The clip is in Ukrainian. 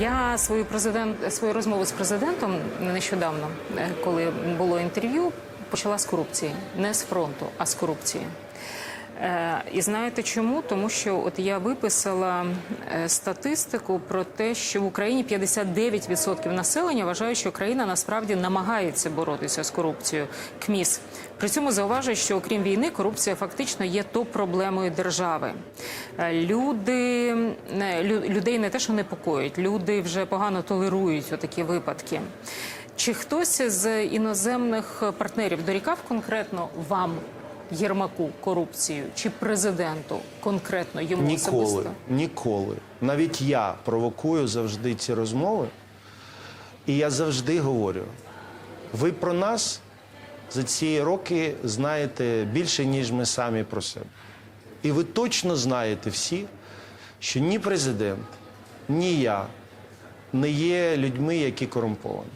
Я свою президент свою розмову з президентом нещодавно, е, коли було інтерв'ю, почала з корупції, не з фронту, а з корупції. Е, І знаєте чому? Тому що от я виписала е, статистику про те, що в Україні 59% населення вважають, що країна насправді намагається боротися з корупцією. КМІС. При цьому зауважують, що окрім війни, корупція фактично є топ-проблемою держави. Е, Люди людей не те, що непокоїть, люди вже погано толерують отакі випадки. Чи хтось з іноземних партнерів дорікав конкретно вам? Єрмаку корупцію чи президенту конкретно йому Ніколи, особисто? ніколи. Навіть я провокую завжди ці розмови, і я завжди говорю: ви про нас за ці роки знаєте більше, ніж ми самі про себе. І ви точно знаєте всі, що ні президент, ні я не є людьми, які корумповані.